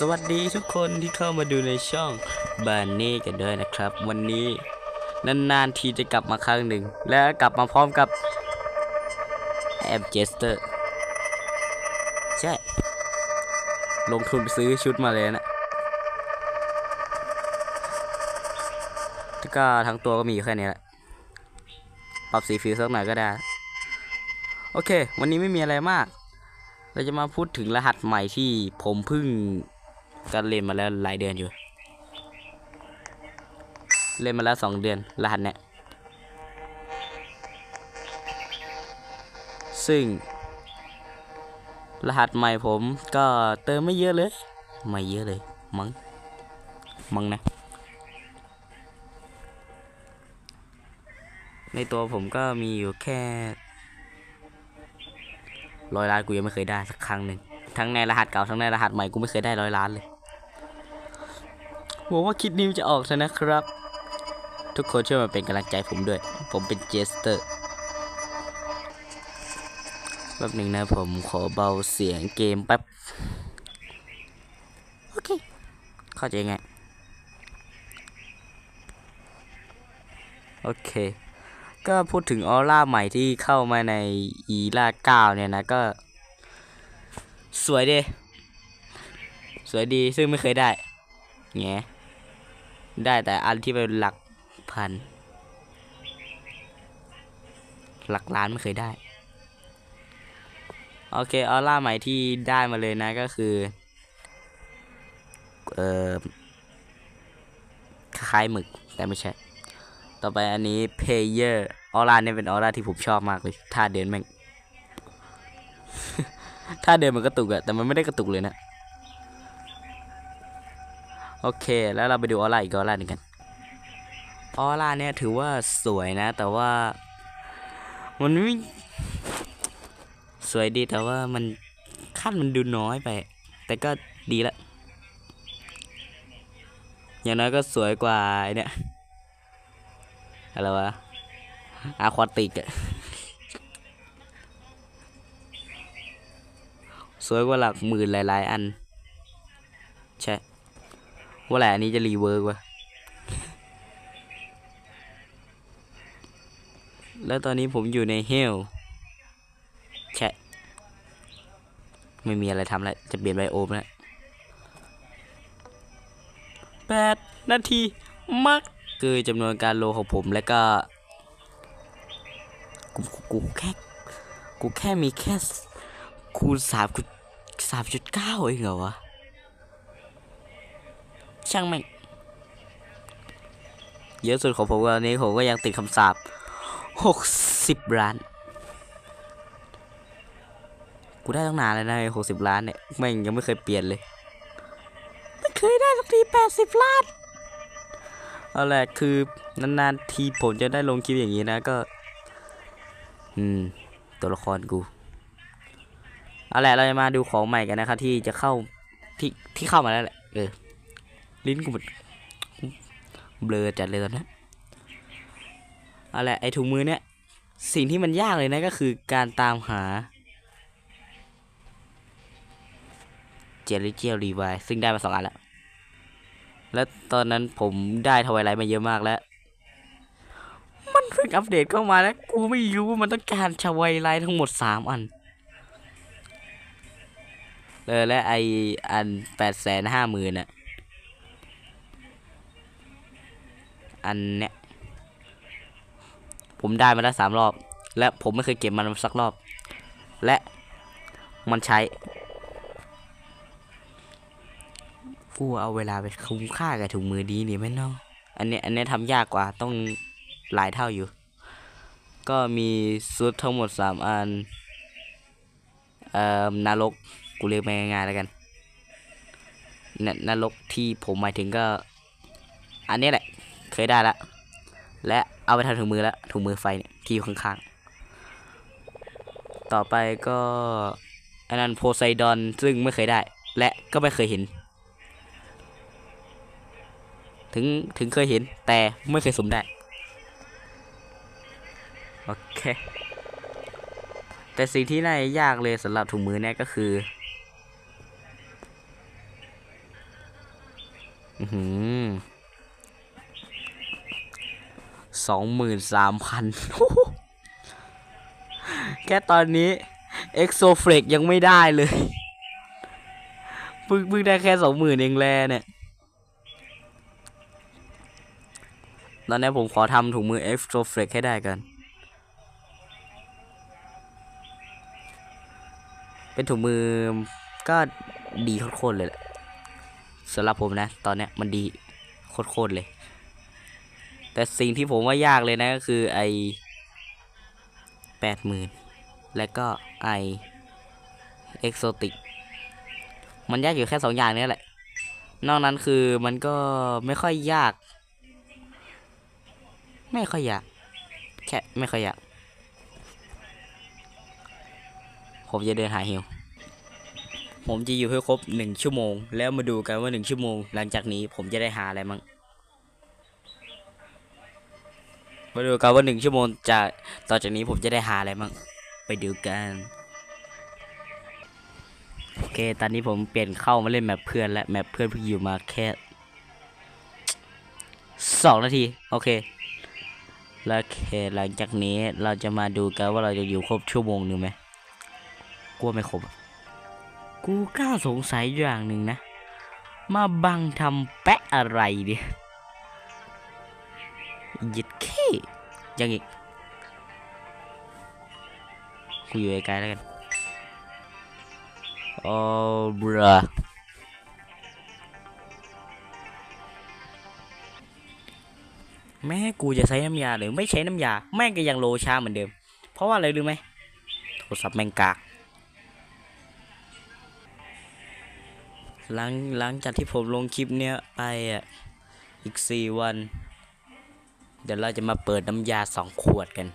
สวัสดีทุกคนที่เข้ามาดูในช่องบานนี่กันด้วยนะครับ วันนี้นานๆทีจะกลับมาครั้งหนึ่ง และกลับมาพร้อมกับแอมเจสเตอร์ใช่ ลงทุนไปซื้อชุดมาเลยนะแล้วก็ทั้งตัวก็มีแค่นี้แหละ ปรับสีฟิวสักหน่อยก็ได้ โอเค วันนี้ไม่มีอะไรมาก เราจะมาพูดถึงรหัสใหม่ที่ผมเพิ่ง ก็เล่นมาแล้วหลายเดือนอยู่ เล่นมาแล้วสองเดือนรหัสเนี้ยซึ่ง รหัสใหม่ผมก็เติมไม่เยอะเลย ไม่เยอะเลย มั้งมั้งนะ ในตัวผมก็มีอยู่แค่ร้อยล้านกูยังไม่เคยได้สักครั้งหนึ่งทั้งในรหัสเก่าทั้งในรหัสใหม่กูไม่เคยได้ร้อยล้านเลย หวังว่าคลิปนี้มันจะออกเถอะนะครับ ทุกคนช่วยมาเป็นกำลังใจผมด้วย ผมเป็นเจสเตอร์แป๊บหนึ่งนะผมขอเบาเสียงเกมแป๊บ โอเค เข้าใจไงโอเค ก็พูดถึงออร่าใหม่ที่เข้ามาในอีล่าเก้าเนี่ยนะก็ สวยดี สวยดีซึ่งไม่เคยได้แง ได้แต่อันที่เป็นหลักพัน หลักล้านไม่เคยได้ โอเคออร่าใหม่ที่ได้มาเลยนะก็คือ เอ่อคล้ายหมึกแต่ไม่ใช่ ต่อไปอันนี้เพเยอร์ออร่าเนี่ยเป็นออร่าที่ผมชอบมากเลยท่าเดินแม่ง ท่าเดินมันกระตุกอะแต่มันไม่ได้กระตุกเลยนะ โอเค แล้วเราไปดูออร่าอีกออร่าหนึ่งกันออร่าเนี่ยถือว่าสวยนะ แต่ว่า มันไม่สวยดีแต่ว่ามันขั้นมันดูน้อยไป แต่ก็ดีละ อย่างน้อยก็สวยกว่าไอเนี่ยอะไรวะอาควาติกอะสวยกว่าหลักหมื่นหลาย ๆ อัน ว่าแหละอันนี้จะรีเวิร์กวะแล้วตอนนี้ผมอยู่ในเฮลใช่ไม่มีอะไรทำแล้ว จะเปลี่ยนไบโอมแล้วแปดนาทีมักคือจำนวนการโลของผมแล้วก็กูกูกูแค่กูแค่มีแค่คูณสามคูณสามจุดเก้าเองเหรอวะ ช่างแม่งเยอะสุดของผมวันนี้ผมก็ยังติดคำสาปหกสิบล้าน กูได้ตั้งนานแล้วนะหกสิบล้านเนี่ยแม่งยังไม่เคยเปลี่ยนเลยไม่เคยได้สักทีแปดสิบล้านเอาแหละคือนานๆทีผมจะได้ลงคลิปอย่างนี้นะก็ อืม ตัวละครกูเอาแหละเราจะมาดูของใหม่กันนะครับที่จะเข้าที่ที่เข้ามาแล้วแหละเออ ลิ้นกูมันเบลอจัดเลยตอนนี้เอาแหละไอถุงมือเนี่ย สิ่งที่มันยากเลยนะก็คือการตามหา เจลลี่เจลรีไวซึ่งได้มาสองอันแล้ว แล้วตอนนั้นผมได้ทวายไลท์มาเยอะมากแล้ว มันเพิ่งอัปเดตเข้ามาแล้ว กูไม่รู้ว่ามันต้องการชวายไลท์ทั้งหมดสามอันเออและไออันแปดแสนห้าหมื่นอะ อันเนี้ยผมได้มาแล้วสามรอบ และผมไม่เคยเก็บมันสักรอบ และมันใช้กูเอาเวลาไปคุ้มค่ากับถุงมือดีนี่ไหมเนาะอันเนี้ยอันเนี้ยทำยากกว่าต้องหลายเท่าอยู่ ก็มีซุดทั้งหมดสามอัน เอ่อนรกกูเรียกไปง่ายๆแล้วกันนนรกที่ผมหมายถึงก็ อันนี้แหละ เคยได้ละ และเอาไปทำถุงมือแล้วถุงมือไฟเนี่ยที่อยู่ข้างๆ ต่อไปก็อันนั้นโพไซดอนซึ่งไม่เคยได้ และก็ไม่เคยเห็น ถึงถึงเคยเห็นแต่ไม่เคยสมได้ โอเค แต่สิ่งที่น่ายากเลยสำหรับถุงมือเนี่ยก็คือ อื้อหือ สองหมื่นสามพันแค่ตอนนี้เอ็กโซเฟลกยังไม่ได้เลยเพิ่งเพิ่งได้แค่สองหมื่นเองแลเนี่ย ตอนนี้ผมขอทำถุงมือเอ็กโซเฟลกให้ได้กันเป็นถุงมือก็ดีโคตรเลยแหละสำหรับผมนะ ตอนเนี้ยมันดีโคตรๆเลย แต่สิ่งที่ผมว่ายากเลยนะก็คือไอแปดหมื่นและก็ไอเอ็กโซติกมันยากอยู่แค่สองอย่างนี้แหละ นอกนั้นคือมันก็ไม่ค่อยยาก ไม่ค่อยยาก แค่ไม่ค่อยยาก ผมจะเดินหาฮิวผมจะอยู่ให้ครบหนึ่งชั่วโมง แล้วมาดูกันว่าหนึ่งชั่วโมง หลังจากนี้ผมจะได้หาอะไรมั่ง มาดูกันว่าหนึ่งชั่วโมงจากต่อจากนี้ผมจะได้หาอะไรมั่งไปดูกันโอเค ตอนนี้ผมเปลี่ยนเข้ามาเล่นแมปเพื่อนและแมปเพื่อนเพิ่งอยู่มาแค่สองนาที โอเคแล้วเคหลังจากนี้เราจะมาดูกันว่าเราจะอยู่ครบชั่วโมงหนึ่งไหมกลัวไม่ครบ กูกล้าสงสัยอย่างหนึ่งนะ มาบังทำแปะอะไรเนี่ย ยิดขี้ยังอีกกูอยู่ไกลๆแล้วกันโอ้บรแม่กูจะใช้น้ำยาหรือไม่ใช้น้ำยา แม่งก็ยังโลชาเหมือนเดิม เพราะว่าอะไรรู้ไหมโทรศัพท์แม่งกากหลังหลังจากที่ผมลงคลิปเนี้ยไปอะอีกสี่วัน เดี๋ยวเราจะมาเปิดน้ำยาสองขวดกัน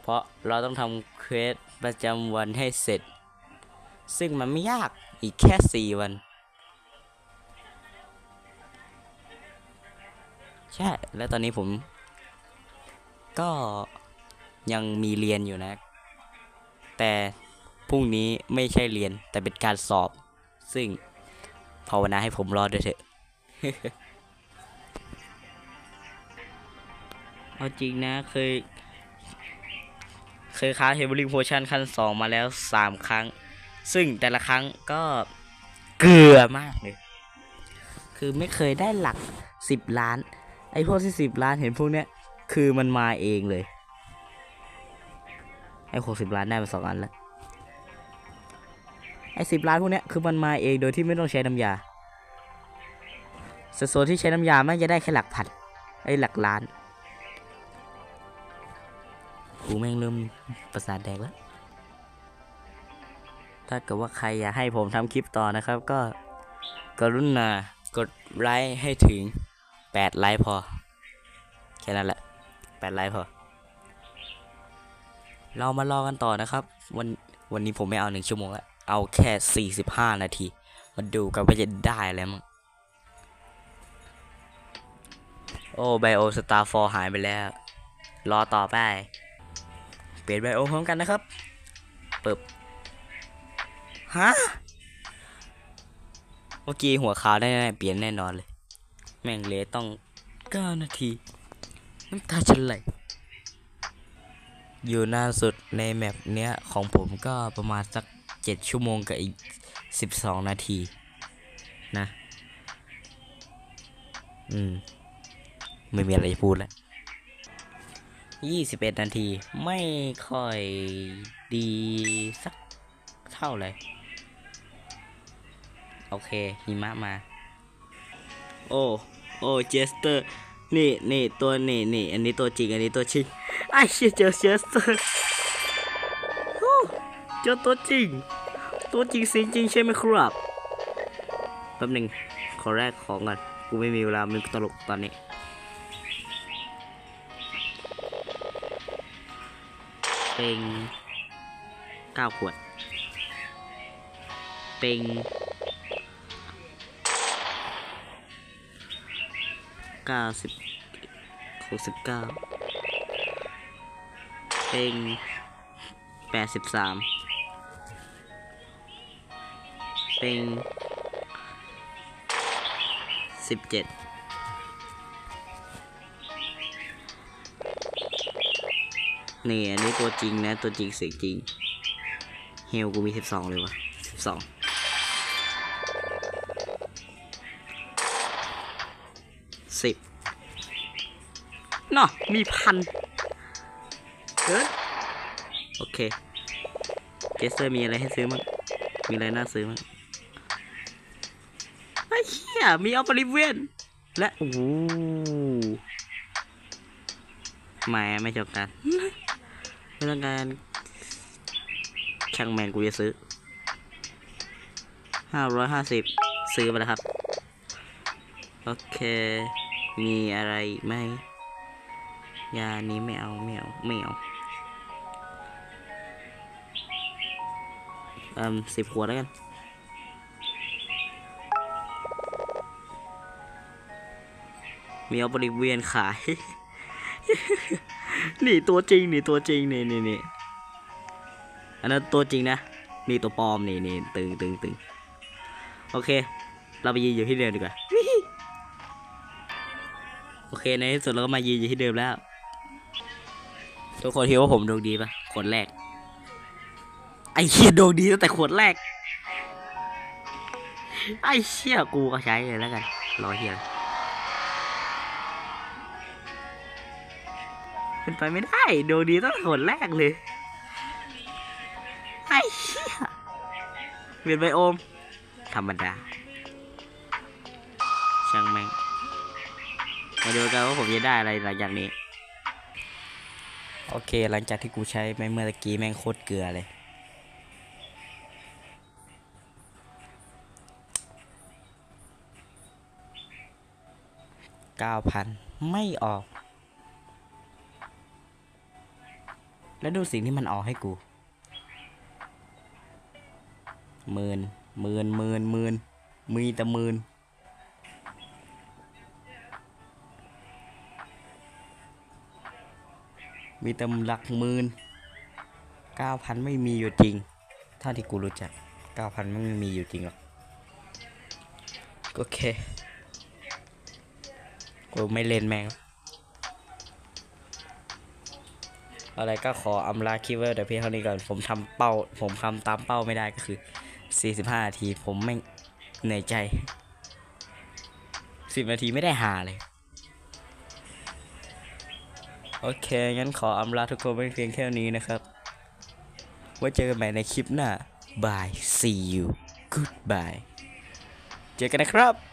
เพราะเราต้องทำเควสประจำวันให้เสร็จ ซึ่งมันไม่ยากอีกแค่สี่วัน ใช่ แล้วตอนนี้ผม ก็ยังมีเรียนอยู่นะ แต่พรุ่งนี้ไม่ใช่เรียนแต่เป็นการสอบ ซึ่งภาวนาให้ผมรอดด้วยเถอะ เอาจริงนะเคย เคยค้าเฮเบอร์ลิงโพชั่นขั้นสองมาแล้วสามครั้ง ซึ่งแต่ละครั้งก็เกลือมากเลย คือไม่เคยได้หลักสิบล้าน ไอพวกที่สิบล้านเห็นพวกเนี้ย คือมันมาเองเลย ไอ้หกสิบล้านได้มาสองอันแล้ว ไอ้สิบล้านพวกเนี้ยคือมันมาเองโดยที่ไม่ต้องใช้น้ำยาส่วนโซนที่ใช้น้ำยาแม่งจะได้แค่หลักพันไอ้หลักล้าน กูแม่งเริ่มประสาทแดกแล้ว ถ้าเกิดว่าใครอยากให้ผมทำคลิปต่อนะครับ ก็กรุณากดไลค์ให้ถึง 8 ไลค์พอ แค่นั้นแหละ 8 ไลค์พอ เรามารอกันต่อนะครับ วันวันนี้ผมไม่เอาหนึ่งชั่วโมงแล้ว เอาแค่ 45 นาที มาดูกันว่าจะได้อะไรมั้งโอ้ไบโอสตาร์ฟอร์หายไปแล้ว รอต่อไป เปลี่ยนไบโอพร้อมกันนะครับเปิบฮะเมื่อกี้หัวขาวได้แน่เปลี่ยนแน่นอนเลย แม่งเลยต้อง9นาที น้ำตาจะไหลอยู่นานสุดในแมปเนี้ยของผมก็ประมาณสัก7ชั่วโมงกับอีก12นาทีนะ อืม ไม่มีอะไรจะพูดแล้ว 21 นาที ไม่ค่อยดีสักเท่าเลย โอเคหิมะมา โอ้โอ้เจสเตอร์ นี่นี่ตัวนี่นี่อันนี้ตัวจริง อันนี้ตัวจริงไอ้เชี่ยเจอเจสเตอร์โอเจอตัวจริง ตัวจริงสิงจริงใช่ไหมครับแป๊บหนึ่งขอแรกของก่อน กูไม่มีเวลามันตลกตอนนี้ เป็นเก้าขวด เป็นเก้าสิบหกสิบเก้าเป็นแปดสิบสามเป็นสิบเจ็ด นี่อันนี้ตัวจริงนะ ตัวจริงเสียงจริง เฮลกูมีสิบสองเลยวะสิบสองสิบเนาะมีพันเกินโอเคเจสเตอร์มีอะไรให้ซื้อมั้งมีอะไรน่าซื้อมั้งไอ้เหี้ยมีอัลปริเวนและโอ้โหไม่ไม่จบกัน ไม่ต้องการช่างแมนกูจะซื้อห้าร้อยห้าสิบซื้อไปแล้วครับ โอเค มีอะไรไหมยานี้ไม่เอา ไม่เอา ไม่เอาอ่มสิบขวดแล้วกัน มีเอาบริเวณขาย นี่ตัวจริงนี่ตัวจริงนี่นี่นี่อันนั้นตัวจริงนะนี่ตัวปลอมนี่นี่ตึงตึงตึงโอเค เราไปยืนอยู่ที่เดิมดีกว่าโอเคในที่สุดเราก็มายืนอยู่ที่เดิมแล้ว ทุกคนคิดว่าผมดวงดีปะคนแรก ไอ้เชี่ยดวงดีตั้งแต่ขวดแรก ไอ้เชี่ยกูก็ใช้เลยแล้วกันรอเฮีย เป็นไปไม่ได้ดวงดีตั้งแต่ขวดแรกเลย ไอ้เชี่ยเวียนไบโอม ธรรมดา ช่างแม่ง มาดูกันว่าผมจะได้อะไรหลังจากนี้ โอเค หลังจากที่กูใช้แม่เมื่อตะกี้แม่งโคตรเกลือเลยเก้าพันไม่ออก แล้วดูสิ่งที่มันออกให้กูหมื่นหมื่นหมื่นหมื่นมีแต่หมื่นมีแต่หลักหมื่นเก้าพันไม่มีอยู่จริงเท่าที่กูรู้จักเก้าพันไม่มีอยู่จริงหรอกโอเค กูไม่เล่นแม่ง อะไรก็ขออำลาคลิปไว้แต่เพียงเท่านี้ก่อน ผมทำเป้า ผมทำตามเป้าไม่ได้ก็คือ 45 นาที ผมไม่เหนื่อยใจ 10 นาทีไม่ได้หาเลย โอเค งั้นขออำลาทุกคนไว้เพียงแค่นี้นะครับ ไว้เจอกันใหม่ในคลิปหน้า bye see you goodbye เจอกันนะครับ